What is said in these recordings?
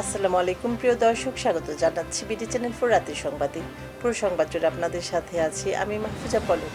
আসসালামু আলাইকুম, প্রিয় দর্শক। স্বাগত জানাচ্ছি বিডি চ্যানেল ফোর রাতের সংবাদে। পুরো সংবাদ জুড়ে আপনাদের সাথে আছি আমি মাহফুজা পলক।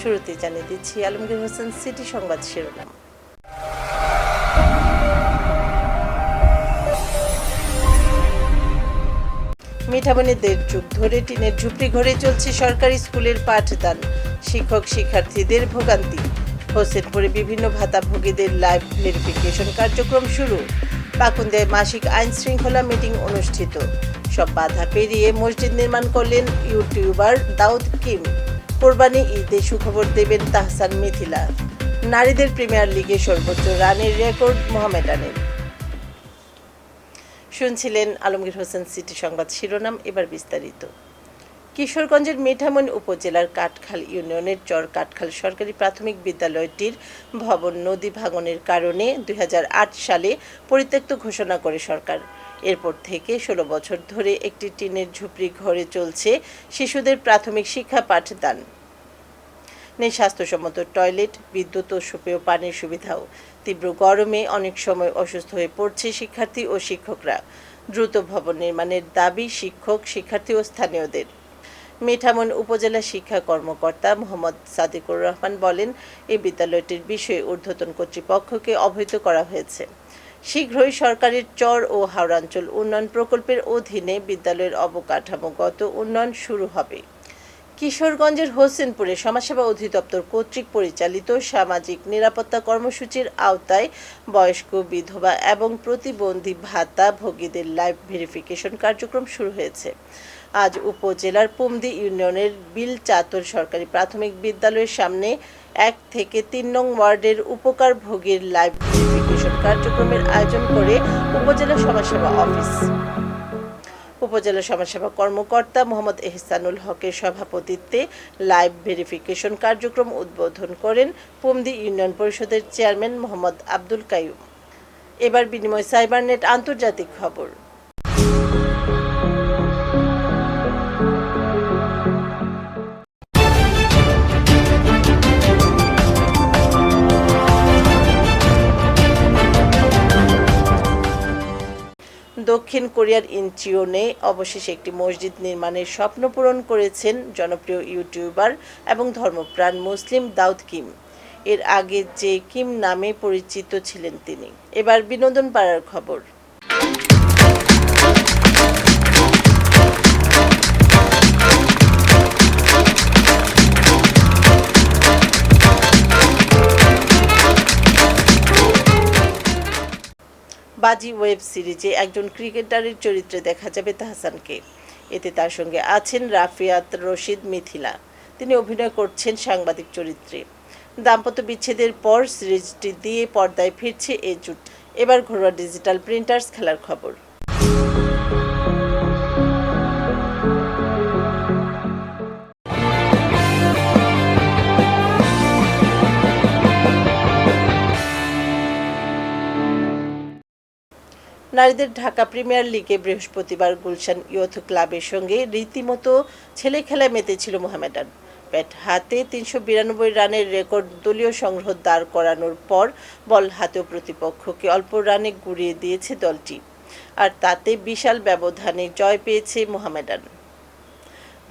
শুরুতেই জানিয়ে দিচ্ছি, আলমগীর হোসেন সিটি সংবাদ শিরোনাম। মিঠামণি দেড় যুগ ধরে, টিনের ঝুপড়ি ঘরে চলছে সরকারি স্কুলের পাঠদান। শিক্ষক শিক্ষার্থীদের ভোগান্তি। হোসেনপুরে বিভিন্ন ভাতাভোগীদের লাইভ ভেরিফিকেশন কার্যক্রম শুরু। পাকুন্দায় মাসিক আইন শৃঙ্খলা মিটিং অনুষ্ঠিত। সব বাধা পেরিয়ে মসজিদ নির্মাণ করলেন ইউটিউবার দাউদ কিম। কোরবানি ঈদে সুখবর দেবেন তাহসান মিথিলা। নারীদের প্রিমিয়ার লিগে সর্বোচ্চ রানের রেকর্ড মোহামেডানের। শুনছিলেন আলমগীর হোসেন সিটি সংবাদ শিরোনাম, এবার বিস্তারিত। কিশোরগঞ্জের মিঠামন উপজেলার কাঠখাল ইউনিয়নের চর কাঠখাল সরকারি প্রাথমিক বিদ্যালয়টির ভবন নদী ভাঙনের কারণে দুই হাজার আট সালে পরিত্যক্ত ঘোষণা করে সরকার। এরপর থেকে ষোলো বছর ধরে একটি টিনের ঝুপড়ি ঘরে চলছে শিশুদের প্রাথমিক শিক্ষা পাঠদান। নেই স্বাস্থ্যসম্মত টয়লেট, বিদ্যুৎ ও সুপেয় পানির সুবিধাও। তীব্র গরমে অনেক সময় অসুস্থ হয়ে পড়ছে শিক্ষার্থী ও শিক্ষকরা। দ্রুত ভবন নির্মাণের দাবি শিক্ষক, শিক্ষার্থী ও স্থানীয়দের। মিঠামন উপজেলা শিক্ষা কর্মকর্তা মোহাম্মদ সাদিকুর রহমান বলেন, এই বিদ্যালয়টির বিষয়ে ঊর্ধ্বতন কর্তৃপক্ষকে অবহিত করা হয়েছে। শীঘ্রই সরকারের চর ও হাওড়াঞ্চল উন্নয়ন প্রকল্পের অধীনে বিদ্যালয়ের অবকাঠামোগত উন্নয়ন শুরু হবে। কিশোরগঞ্জের হোসেনপুরে সমাজসেবা অধিদপ্তর কর্তৃক পরিচালিত সামাজিক নিরাপত্তা কর্মসূচির আওতায় বয়স্ক বিধবা এবং প্রতিবন্ধী ভাতা ভোগীদের লাইভ ভেরিফিকেশন কার্যক্রম শুরু হয়েছে। আজ উপজেলার পুমদি ইউনিয়নের বিল চাতর সরকারি প্রাথমিক বিদ্যালয়ের সামনে এক থেকে তিন নং ওয়ার্ডের উপকার ভোগীর লাইভ ভেরিফিকেশন কার্যক্রমের আয়োজন করে উপজেলা সমাজসেবা অফিস। উপজেলা সমাজসেবা কর্মকর্তা মোহাম্মদ এহসানুল হকের সভাপতিত্বে লাইভ ভেরিফিকেশন কার্যক্রম উদ্বোধন করেন পুমদি ইউনিয়ন পরিষদের চেয়ারম্যান মোহাম্মদ আব্দুল কাইয়ুম। এবার বিনিময় সাইবারনেট আন্তর্জাতিক খবর। দক্ষিণ কোরিয়ার ইনচিওনে অবশেষে একটি মসজিদ নির্মাণের স্বপ্ন পূরণ করেছেন জনপ্রিয় ইউটিউবার এবং ধর্মপ্রাণ মুসলিম দাউদ কিম। এর আগে যে কিম নামে পরিচিত ছিলেন তিনি। এবার বিনোদন পাড়ার খবর। বাজি ওয়েব সিরিজে একজন ক্রিকেটারের চরিত্রে দেখা যাবে তাহসানকে। এতে তার সঙ্গে আছেন রাফিয়াত রশিদ মিথিলা। তিনি অভিনয় করছেন সাংবাদিক চরিত্রে। দাম্পত্য বিচ্ছেদের পর সিরিজটি দিয়ে পর্দায় ফিরছে এই জুট। এবার ঘরোয়া ডিজিটাল প্রিন্টার্স খেলার খবর। নারীদের ঢাকা প্রিমিয়ার লিগে বৃহস্পতিবার গুলশান ইয়থ ক্লাবের সঙ্গে রীতিমতো ছেলে খেলায় মেতেছিল মোহামেডান। ব্যাট হাতে তিনশো বিরানব্বই রানের রেকর্ড দলীয় সংগ্রহ দাঁড় করানোর পর বল হাতেও প্রতিপক্ষকে অল্প রানে গুড়িয়ে দিয়েছে দলটি। আর তাতে বিশাল ব্যবধানে জয় পেয়েছে মোহামেডান।